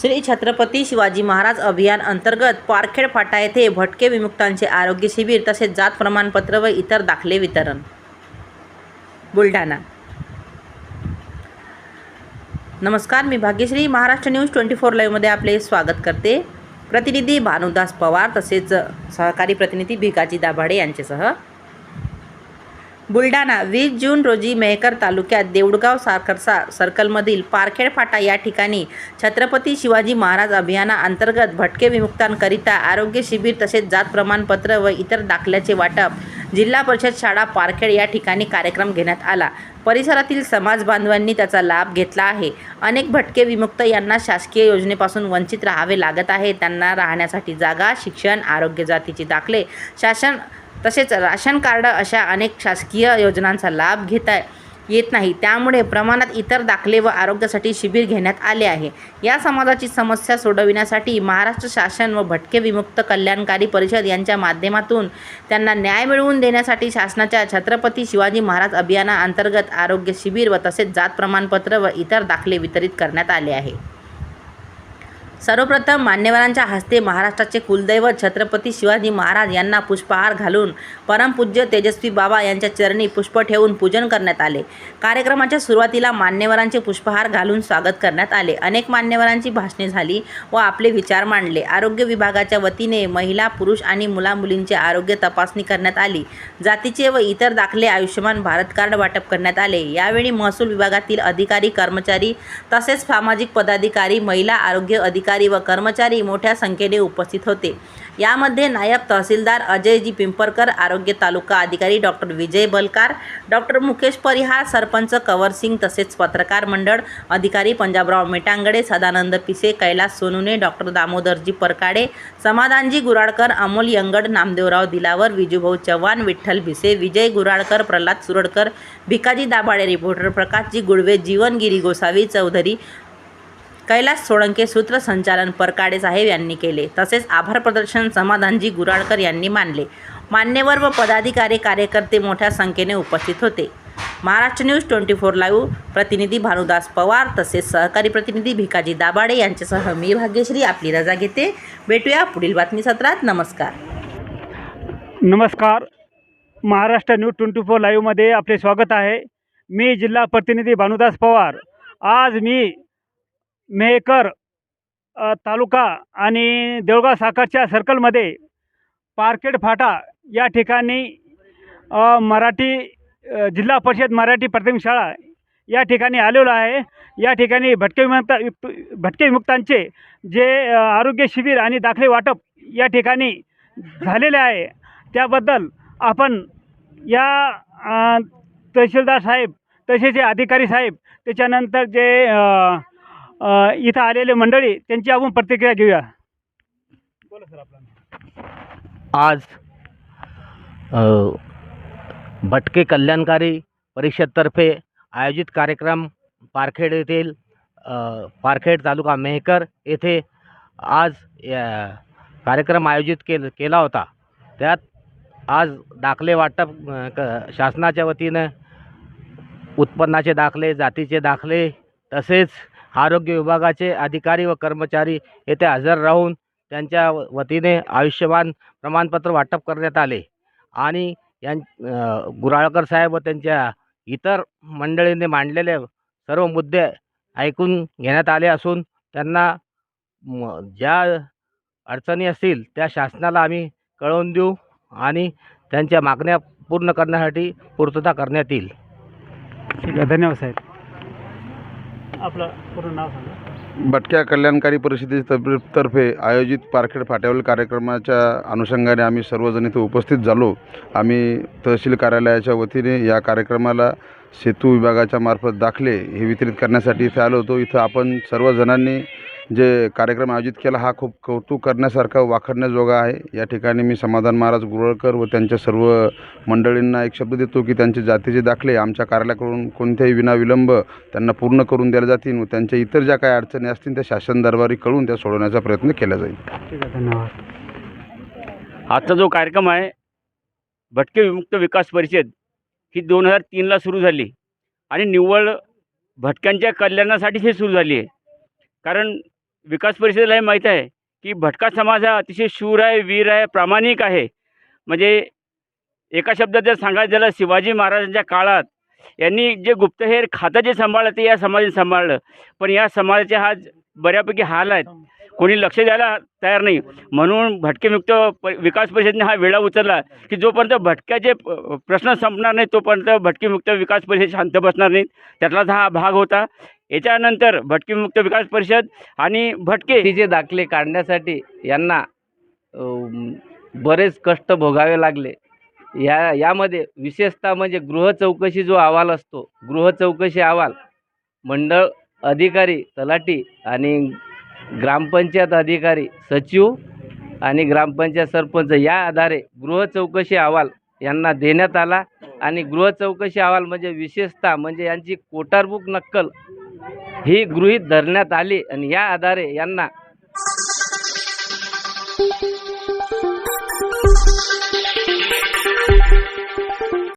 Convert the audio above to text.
श्री छत्रपती शिवाजी महाराज अभियान अंतर्गत पारखेड फाटा येथे भटके विमुक्तांचे आरोग्य शिबिर तसेच जात प्रमाणपत्र व इतर दाखले वितरण. बुलढाणा. नमस्कार मी Bhagyashree. Maharashtra news twenty four लाईव्हमध्ये आपले स्वागत करते. प्रतिनिधी भानुदास पवार तसेच सहकारी प्रतिनिधी भिकाजी दाभाडे यांच्यासह बुलढाणा वीस जून रोजी मेहकर तालुक्यात देऊळगाव साखरसा सर्कलमधील पारखेड फाटा या ठिकाणी छत्रपती शिवाजी महाराज अभियानाअंतर्गत भटके विमुक्तांकरिता आरोग्य शिबिर तसेच जात प्रमाणपत्र व इतर दाखल्याचे वाटप जिल्हा परिषद शाळा पारखेड या ठिकाणी कार्यक्रम घेण्यात आला. परिसरातील समाज बांधवांनी त्याचा लाभ घेतला आहे. अनेक भटके विमुक्त यांना शासकीय योजनेपासून वंचित राहावे लागत आहे. त्यांना राहण्यासाठी जागा शिक्षण आरोग्य जातीचे दाखले शासन तसेच राशन कार्ड अशा अनेक शासकीय योजनांचा लाभ घेता येत नाही. त्यामुळे प्रमाणात इतर दाखले व आरोग्यासाठी शिबिर घेण्यात आले आहे. या समाजाची समस्या सोडविण्यासाठी महाराष्ट्र शासन व भटके विमुक्त कल्याणकारी परिषद यांच्या माध्यमातून त्यांना न्याय मिळवून देण्यासाठी शासनाच्या छत्रपती शिवाजी महाराज अभियानाअंतर्गत आरोग्य शिबिर व तसेच जात प्रमाणपत्र व इतर दाखले वितरित करण्यात आले आहे. सर्वप्रथम मान्यवरांच्या हस्ते महाराष्ट्राचे कुलदैवत छत्रपती शिवाजी महाराज यांना पुष्पहार घालून परमपूज्य तेजस्वी बाबा यांच्या चरणी पुष्प ठेवून पूजन करण्यात आले. कार्यक्रमाच्या सुरुवातीला मान्यवरांचे पुष्पहार घालून स्वागत करण्यात आले. अनेक मान्यवरांची भाषणे झाली व आपले विचार मांडले. आरोग्य विभागाच्या वतीने महिला पुरुष आणि मुलामुलींचे आरोग्य तपासणी करण्यात आली. जातीचे व इतर दाखले आयुष्यमान भारत कार्ड वाटप करण्यात आले. यावेळी महसूल विभागातील अधिकारी कर्मचारी तसेच सामाजिक पदाधिकारी महिला आरोग्य अधिकारी व कर्मचारी मोठ्या संख्येने उपस्थित होते. यामध्ये नायब तहसीलदार अजयजी पिंपरकर आरोग्य तालुका अधिकारी डॉक्टर विजय बलकार डॉक्टर मुकेश परिहार सरपंच कवरसिंग तसेच पत्रकार मंडळ अधिकारी पंजाबराव मेटांगडे सदानंद पिसे कैलास सोनुने डॉक्टर दामोदरजी परकाडे समाधानजी गुराडकर अमोल यंगड नामदेवराव दिलावर विजूभाऊ चव्हाण विठ्ठल भिसे विजय गुराडकर प्रल्हाद सुरडकर भिकाजी दाभाडे रिपोर्टर प्रकाशजी गुडवे जीवनगिरी गोसावी चौधरी कैलास सोळंके सूत्रसंचालन परकाडे साहेब यांनी केले. तसेच आभार प्रदर्शन समाधानजी गुराळकर यांनी मानले. मान्यवर व पदाधिकारी कार्यकर्ते मोठ्या संख्येने उपस्थित होते. Maharashtra news twenty four live प्रतिनिधी भानुदास पवार तसेच सहकारी प्रतिनिधी भिकाजी दाभाडे यांच्यासह मी भाग्यश्री आपली रजा घेते. भेटूया पुढील बातमी सत्रात नमस्कार. नमस्कार. महाराष्ट्र न्यूज ट्वेंटी फोर लाईव्हमध्ये आपले स्वागत आहे. मी जिल्हा प्रतिनिधी भानुदास पवार. आज मी मेहकर तालुका आणि देवगाव साखरच्या सर्कलमध्ये पारखेड फाटा या ठिकाणी मराठी जिल्हा परिषद मराठी प्राथमिक शाळा या ठिकाणी आलेलो आहे. या ठिकाणी भटके विमुक्त युक्त- भटके विमुक्तांचे जे आरोग्य शिबिर आणि दाखले वाटप या ठिकाणी झालेले आहे. त्याबद्दल आपण या तहसीलदार साहेब तसेच अधिकारी साहेब त्याच्यानंतर जे इथं आलेले मंडळी त्यांची आपण प्रतिक्रिया घेऊया. बोला सर आपला आज अ, भटके कल्याणकारी परिषदतर्फे आयोजित कार्यक्रम पारखेड येथील पारखेड तालुका मेहकर येथे आज या कार्यक्रम आयोजित केल केला होता. त्यात आज दाखले वाटप क शासनाच्या वतीनं उत्पन्नाचे दाखले जातीचे दाखले तसेच आरोग्य विभागाचे अधिकारी व कर्मचारी येथे हजर राहून त्यांच्या वतीने आयुष्यमान प्रमाणपत्र वाटप करण्यात आले. आणि यां गुराळकर साहेब व त्यांच्या इतर मंडळींनी मांडलेले सर्व मुद्दे ऐकून घेण्यात आले असून त्यांना ज्या अडचणी असतील त्या शासनाला आम्ही कळवून देऊ आणि त्यांच्या मागण्या पूर्ण करण्यासाठी पूर्तता करण्यात येईल. ठीक आहे. धन्यवाद साहेब. आपलं पूर्ण नाव सांगा. भटक्या कल्याणकारी परिषदेच्या तर्फे आयोजित पारखेड फाट्यावरील कार्यक्रमाच्या अनुषंगाने आम्ही सर्वजण इथं उपस्थित झालो. आम्ही तहसील कार्यालयाच्या वतीने या कार्यक्रमाला सेतू विभागाच्या मार्फत दाखले हे वितरित करण्यासाठी इथे आलो होतो. इथं आपण सर्वजणांनी जे कार्यक्रम आयोजित केला हा खूप कौतुक करण्यासारखा वाखाणण्याजोगा आहे. या ठिकाणी मी समाधान महाराज गुरळकर व त्यांच्या सर्व मंडळींना एक शब्द देतो की त्यांचे जातीचे दाखले आमच्या कार्यालयाकडून कोणत्याही विनाविलंब त्यांना पूर्ण करून दिल्या जातील व त्यांच्या इतर ज्या काही अडचणी असतील त्या शासन दरबारी कळून त्या सोडवण्याचा प्रयत्न केला जाईल. ठीक आहे धन्यवाद. आजचा जो कार्यक्रम आहे भटके विमुक्त विकास परिषद ही दोन हजार तीनला सुरू झाली. आणि निव्वळ भटक्यांच्या कल्याणासाठीच हे सुरू झाली आहे. कारण विकास परिषदेला हे माहीत आहे की भटका समाज हा अतिशय शूर आहे वीर आहे प्रामाणिक आहे. म्हणजे एका शब्दात जर सांगायचं झालं शिवाजी महाराजांच्या काळात यांनी जे गुप्तहेर खातं जे सांभाळलं ते या समाजाने सांभाळलं. पण या समाजाचे हा बऱ्यापैकी हाल आहेत. कोणी लक्ष द्यायला तयार नाही. म्हणून भटकेमुक्त प विकास परिषदेने हा वेळा उचलला की जोपर्यंत भटक्याचे प- प्रश्न संपणार नाही तोपर्यंत भटकीमुक्त विकास परिषद शांत बसणार नाहीत. त्यातलाच हा भाग होता. याच्यानंतर भटकीमुक्त विकास परिषद आणि भटके तिचे दाखले काढण्यासाठी यांना बरेच कष्ट भोगावे लागले. या यामध्ये विशेषतः म्हणजे गृह चौकशी जो अहवाल असतो गृह चौकशी अहवाल मंडळ अधिकारी तलाठी आणि ग्रामपंचायत अधिकारी सचिव आणि ग्रामपंचायत सरपंच या आधारे गृह चौकशी अहवाल यांना देण्यात आला. आणि गृह चौकशी अहवाल म्हणजे विशेषतः म्हणजे यांची कोटारबुक नक्कल ही गृहीत धरण्यात आली. आणि या आधारे यांना